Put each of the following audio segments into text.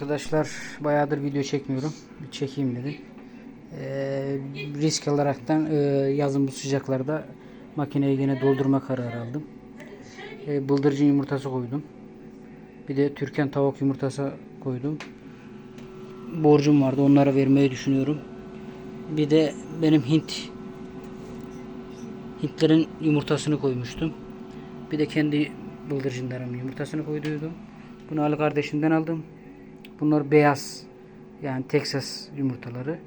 Arkadaşlar bayağıdır video çekmiyorum. Bir çekeyim dedim. Ee, risk alaraktan e, yazın bu sıcaklarda makineyi yine doldurma kararı aldım. Ee, bıldırcın yumurtası koydum. Bir de Türkan tavuk yumurtası koydum. Borcum vardı onlara vermeyi düşünüyorum. Bir de benim Hint Hintlerin yumurtasını koymuştum. Bir de kendi bıldırcınlarımın yumurtasını koyduydum. Bunu Ali kardeşimden aldım. Bunlar beyaz. Yani Texas yumurtaları.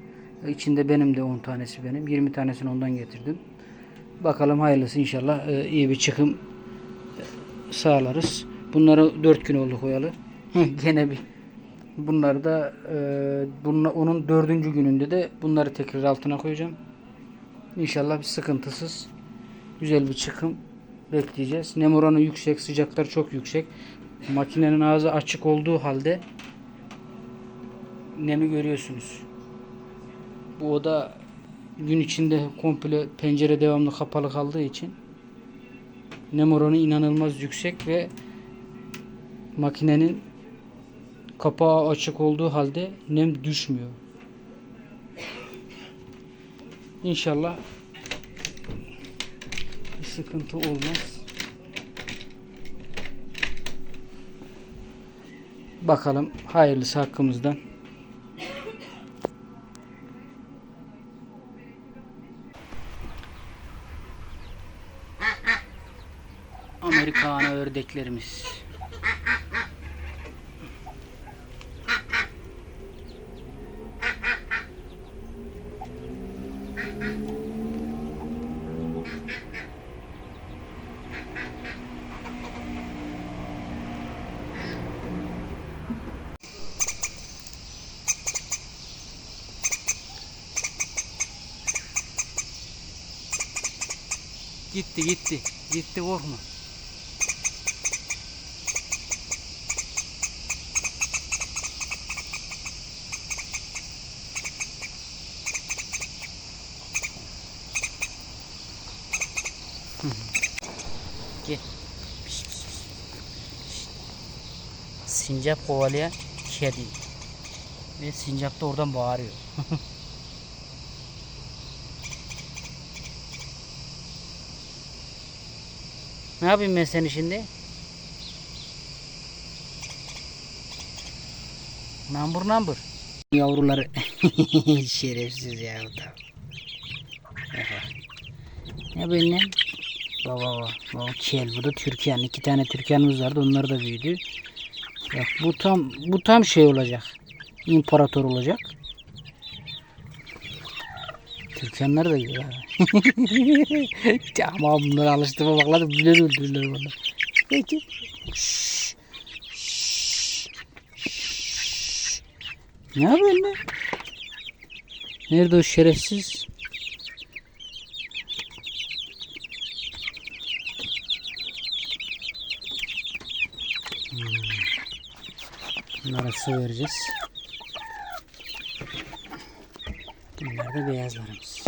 İçinde benim de 10 tanesi benim. 20 tanesini ondan getirdim. Bakalım hayırlısı inşallah e, iyi bir çıkım e, sağlarız. Bunları 4 gün oldu koyalı. Gene bir Bunları da e, bunla, onun dördüncü gününde de bunları tekrar altına koyacağım. İnşallah bir sıkıntısız güzel bir çıkım bekleyeceğiz. Nem oranı yüksek, sıcaklar çok yüksek. Makinenin ağzı açık olduğu halde nemi görüyorsunuz. Bu oda gün içinde komple pencere devamlı kapalı kaldığı için nem oranı inanılmaz yüksek ve makinenin kapağı açık olduğu halde nem düşmüyor. İnşallah bir sıkıntı olmaz. Bakalım hayırlısı hakkımızdan. Amerikana ördeklerimiz. Gitti gitti. Gitti korkma. Gel. Pişt, pişt. Sincap kovalayan kedi. Ve sincap da oradan bağırıyor. Ne yapayım ben seni şimdi? Nambur nambur. Yavruları şerefsiz ya bu da. Ne lan? Baba baba. Baba kel. Bu da Türkiye'nin. iki tane Türkiye'miz vardı. Onlar da büyüdü. Bak bu tam bu tam şey olacak. İmparator olacak. Türkanlar da gibi ha. Ama bunları alıştırma baklar bile öldürürler bana. Peki. Şşş. Şşş. Şşş. Ne yapıyorsun lan? Nerede o şerefsiz? Bunlara su vereceğiz. Bunlar da beyazlarımız.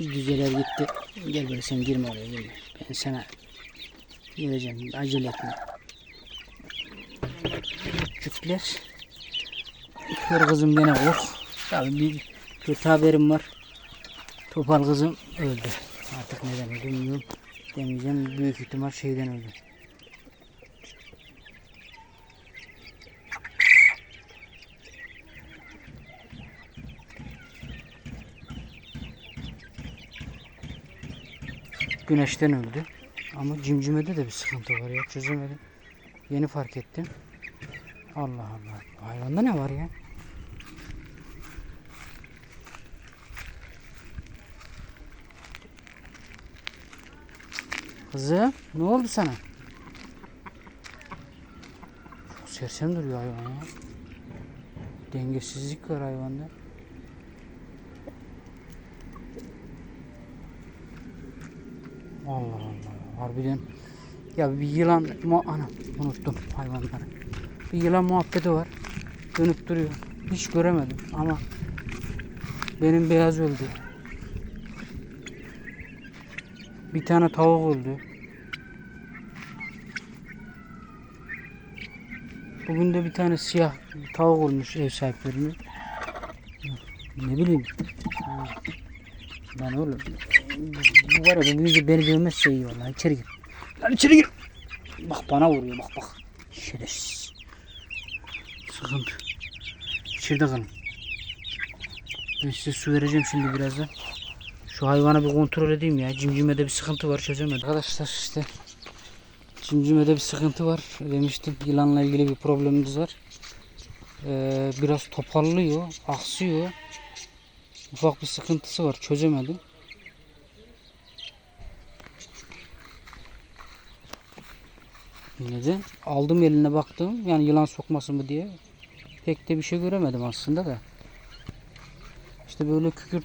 Düzeler gitti. Gel böyle sen girme oraya girme. Ben sana geleceğim. Acele etme. Küçükler. Kör kızım gene oh. Tabii bir kötü haberim var. Topal kızım öldü. Artık neden öldü bilmiyorum. Demeyeceğim. Büyük ihtimal şeyden öldü. Güneşten öldü. Ama cimcimede de bir sıkıntı var ya çözemedim. Yeni fark ettim. Allah Allah. Hayvanda ne var ya? Kızım ne oldu sana? Çok sersem duruyor hayvan ya. Dengesizlik var hayvanda. Allah Allah. Harbiden. Ya bir yılan mu ana unuttum hayvanları. Bir yılan muhabbeti var. Dönüp duruyor. Hiç göremedim ama benim beyaz öldü. Bir tane tavuk öldü. Bugün de bir tane siyah tavuk olmuş ev sahiplerinin. Ne bileyim. Lan oğlum. Bu var ya bu büyüyünce beni dövmezse iyi vallahi. İçeri gir. Lan içeri gir. Bak bana vuruyor bak bak. Şerefsiz. Sıkıntı. İçeride kalın. Ben size su vereceğim şimdi birazdan. Şu hayvanı bir kontrol edeyim ya. Cimcimede bir sıkıntı var çözemedim. Arkadaşlar işte cimcimede bir sıkıntı var. Demiştim yılanla ilgili bir problemimiz var. Ee, biraz topallıyor, aksıyor. Ufak bir sıkıntısı var. Çözemedim. Neden? Aldım eline baktım. Yani yılan sokması mı diye. Pek de bir şey göremedim aslında da. İşte böyle kükürt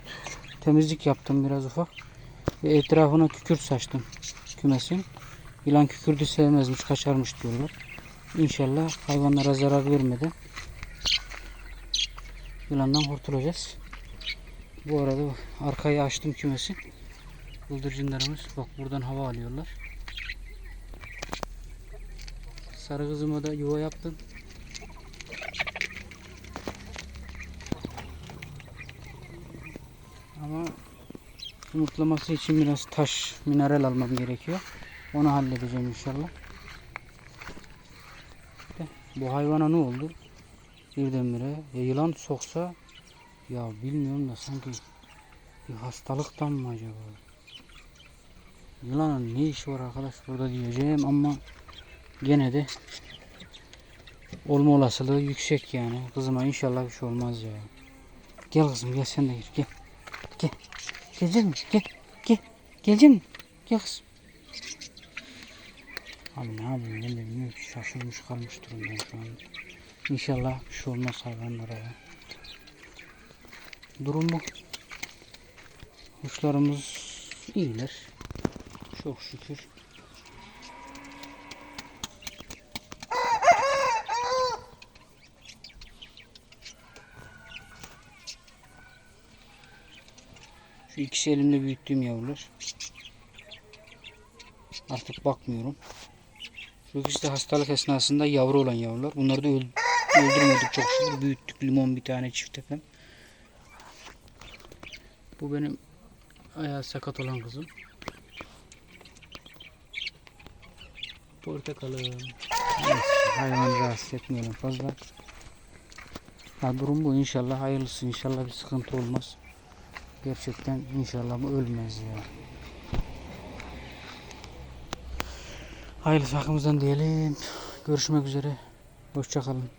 temizlik yaptım biraz ufak. Ve etrafına kükürt saçtım kümesin. Yılan kükürdü sevmezmiş, kaçarmış diyorlar. İnşallah hayvanlara zarar vermeden yılandan kurtulacağız. Bu arada arkayı açtım kümesi. Bıldırcınlarımız bak buradan hava alıyorlar. Sarı kızıma da yuva yaptım. Ama yumurtlaması için biraz taş, mineral almam gerekiyor. Onu halledeceğim inşallah. Bu hayvana ne oldu? Birdenbire ya yılan soksa ya bilmiyorum da sanki bir hastalıktan mı acaba? Yılanın ne işi var arkadaş burada diyeceğim ama gene de olma olasılığı yüksek yani. Kızıma inşallah bir şey olmaz ya. Gel kızım gel sen de gir gel. Gel. Gelecek misin? Gel. Gel. Gelecek misin? Gel kızım. Abi ne yapayım ben de bilmiyorum ki şaşırmış kalmış durumdayım şu an. İnşallah bir şey olmaz hayvanlara ya. Durum bu. Kuşlarımız iyiler. Çok şükür. Şu ikisi elimde büyüttüğüm yavrular. Artık bakmıyorum. Şu ikisi de hastalık esnasında yavru olan yavrular. Bunları da öl- öldürmedik çok şükür. Büyüttük limon bir tane çift efendim. Bu benim ayağı sakat olan kızım. Portakalım. Neyse, hayvanı rahatsız etmeyelim fazla. Ha, durum bu inşallah hayırlısı inşallah bir sıkıntı olmaz. Gerçekten inşallah bu ölmez ya. Hayırlısı hakkımızdan diyelim. Görüşmek üzere. Hoşçakalın.